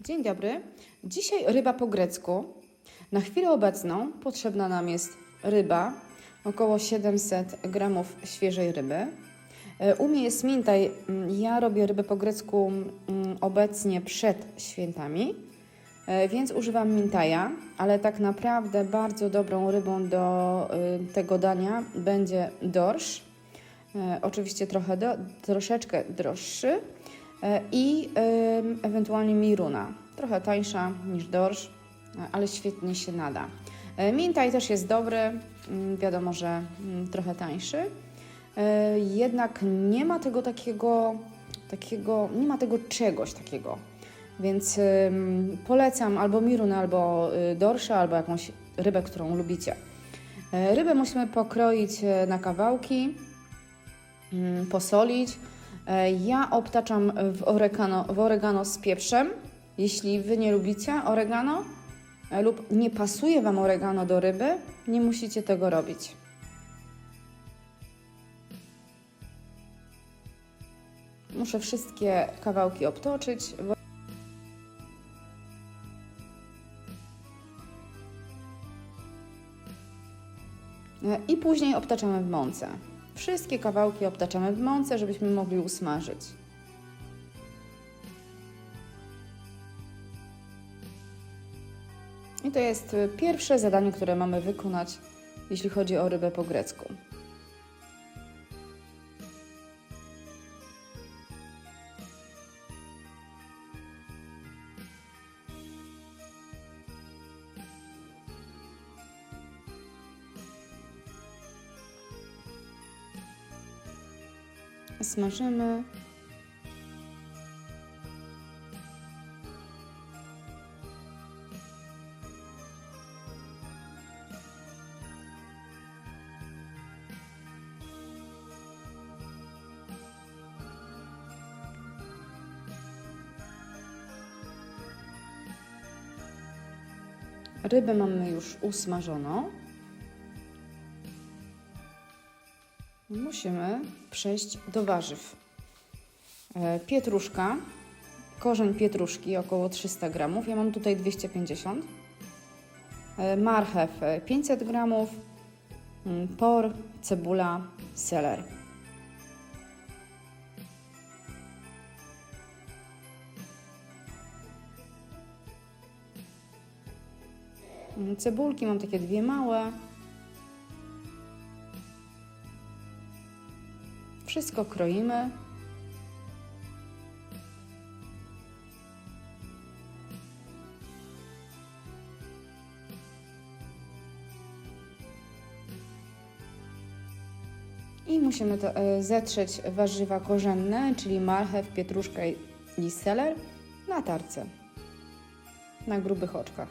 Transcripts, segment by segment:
Dzień dobry. Dzisiaj ryba po grecku. Na chwilę obecną potrzebna nam jest ryba, około 700 gramów świeżej ryby. E, U mnie jest mintaj. Mm, Ja robię rybę po grecku mm, obecnie przed świętami, e, więc używam mintaja, ale tak naprawdę bardzo dobrą rybą do y, tego dania będzie dorsz. E, Oczywiście trochę do, troszeczkę droższy i em, ewentualnie miruna. Trochę tańsza niż dorsz, e, ale świetnie się nada. E, Mintaj też jest dobry, mm, wiadomo, że mm, trochę tańszy. E, Jednak nie ma tego takiego, takiego, nie ma tego czegoś takiego. Więc polecam albo mirunę, albo y, dorszę, albo jakąś rybę, którą lubicie. E, Rybę musimy pokroić e, na kawałki, mm, posolić. E, Ja obtaczam w oregano, w oregano z pieprzem. Jeśli Wy nie lubicie oregano e, lub nie pasuje Wam oregano do ryby, nie musicie tego robić. Muszę wszystkie kawałki obtoczyć. E, I później obtaczamy w mące. Wszystkie kawałki obtaczamy w mące, żebyśmy mogli usmażyć. I to jest y, pierwsze zadanie, które mamy wykonać, jeśli chodzi o rybę po grecku. Smażymy. Rybę mamy już usmażoną. Musimy przejść do warzyw. E, Pietruszka, korzeń pietruszki około 300 gramów. Ja mam tutaj 250. E, Marchew e, 500 gramów. mm, Por, cebula, seler. Mm, Cebulki mam takie dwie małe. Wszystko kroimy. I musimy to, e, zetrzeć warzywa korzenne, czyli marchew, pietruszkę i- i seler na tarce, na grubych oczkach.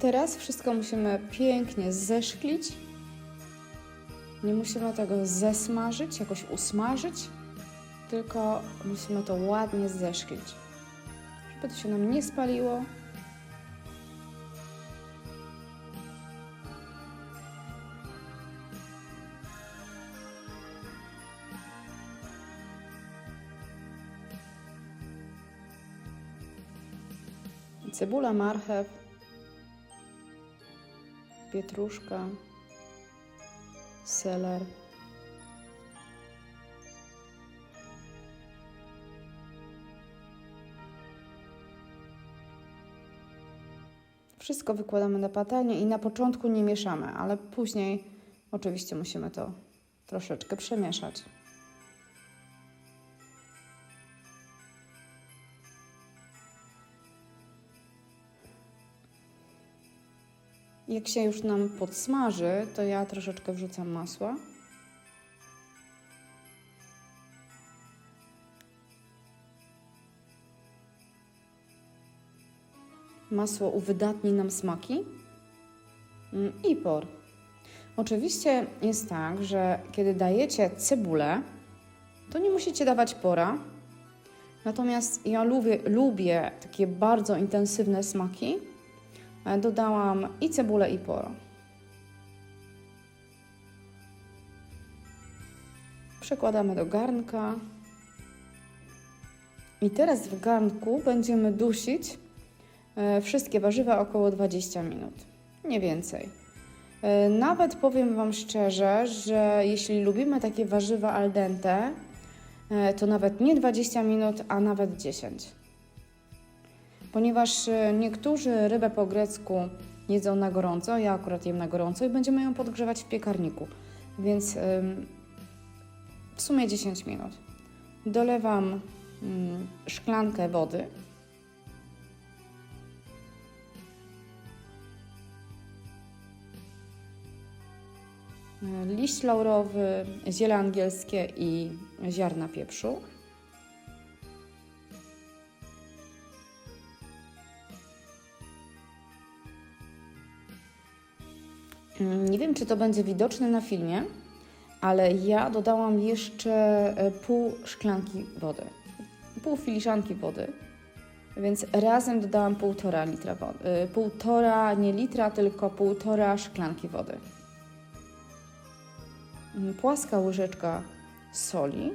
Teraz wszystko musimy pięknie zeszklić. Nie musimy tego zesmażyć, jakoś usmażyć, tylko musimy to ładnie zeszklić, żeby to się nam nie spaliło. Cebula, marchew, pietruszka, seler. Wszystko wykładamy na patelnię i na początku nie mieszamy, ale później oczywiście musimy to troszeczkę przemieszać. Jak się już nam podsmaży, to ja troszeczkę wrzucam masła. Masło uwydatni nam smaki. Mm, I por. Oczywiście jest tak, że kiedy dajecie cebulę, to nie musicie dawać pora. Natomiast ja lubię, lubię takie bardzo intensywne smaki. E, Dodałam i cebulę, i poro. Przekładamy do garnka. I teraz w garnku będziemy dusić e, wszystkie warzywa około 20 minut, nie więcej. E, Nawet powiem Wam szczerze, że jeśli lubimy takie warzywa al dente, to nawet nie 20 minut, a nawet 10. Ponieważ e, niektórzy rybę po grecku jedzą na gorąco, ja akurat jem na gorąco i będziemy ją podgrzewać w piekarniku, więc w sumie 10 minut. Dolewam mm, szklankę wody. E, Liść laurowy, ziele angielskie i ziarna pieprzu. Nie wiem, czy to będzie widoczne na filmie, ale ja dodałam jeszcze e, pół szklanki wody, pół filiżanki wody, więc razem dodałam półtora litra wody, e, półtora nie litra, tylko półtora szklanki wody. Mm, Płaska łyżeczka soli,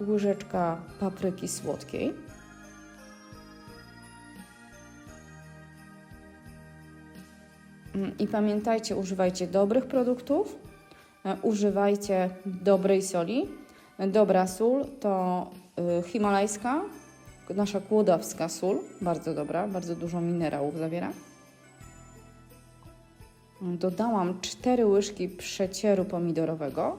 łyżeczka papryki słodkiej, I pamiętajcie, używajcie dobrych produktów, e, używajcie dobrej soli. Dobra sól to y, himalajska, nasza kłodawska sól, bardzo dobra, bardzo dużo minerałów zawiera. Mm, Dodałam 4 łyżki przecieru pomidorowego.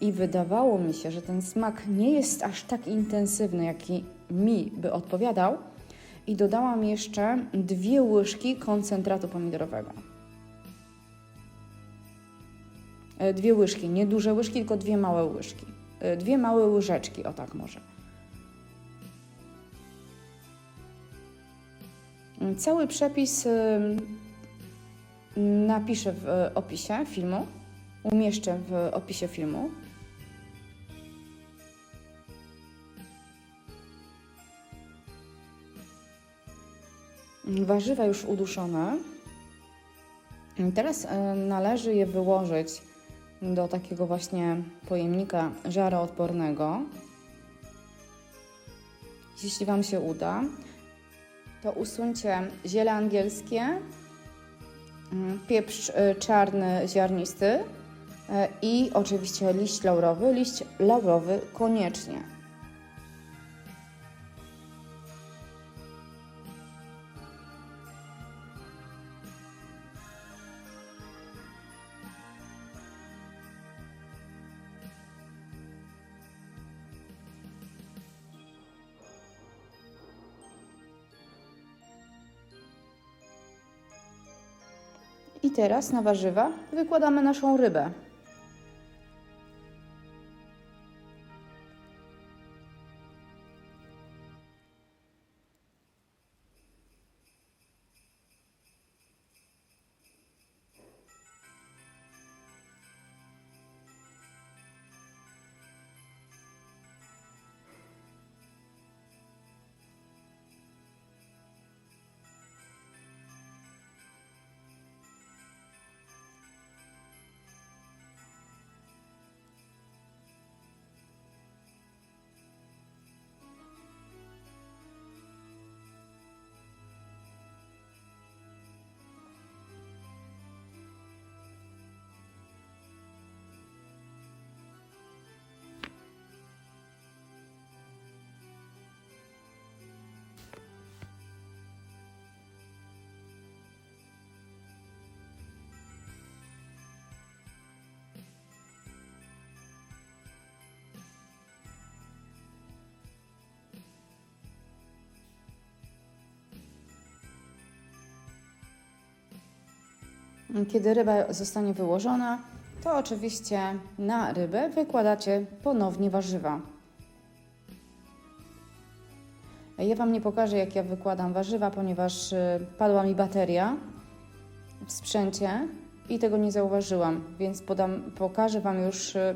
I wydawało mi się, że ten smak nie jest aż tak intensywny, jaki mi by odpowiadał, i dodałam jeszcze dwie łyżki koncentratu pomidorowego. E, Dwie łyżki, nie duże łyżki, tylko dwie małe łyżki. E, Dwie małe łyżeczki, o tak może. Cały przepis napiszę w e, opisie filmu. Umieszczę w opisie filmu. Warzywa już uduszone. Teraz e, należy je wyłożyć do takiego właśnie pojemnika żaroodpornego. Jeśli Wam się uda, to usuńcie ziele angielskie, mm, pieprz y, czarny ziarnisty y, i oczywiście liść laurowy. Liść laurowy koniecznie. I teraz na warzywa wykładamy naszą rybę. Kiedy ryba zostanie wyłożona, to oczywiście na rybę wykładacie ponownie warzywa. Ja Wam nie pokażę, jak ja wykładam warzywa, ponieważ y, padła mi bateria w sprzęcie i tego nie zauważyłam, więc podam, pokażę Wam już y,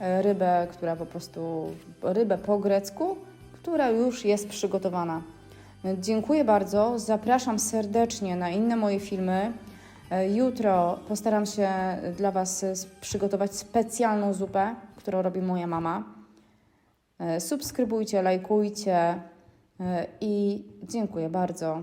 rybę, która po prostu, rybę po grecku, która już jest przygotowana. Dziękuję bardzo, zapraszam serdecznie na inne moje filmy. E, Jutro postaram się dla Was e, przygotować specjalną zupę, którą robi moja mama. E, Subskrybujcie, lajkujcie i dziękuję bardzo.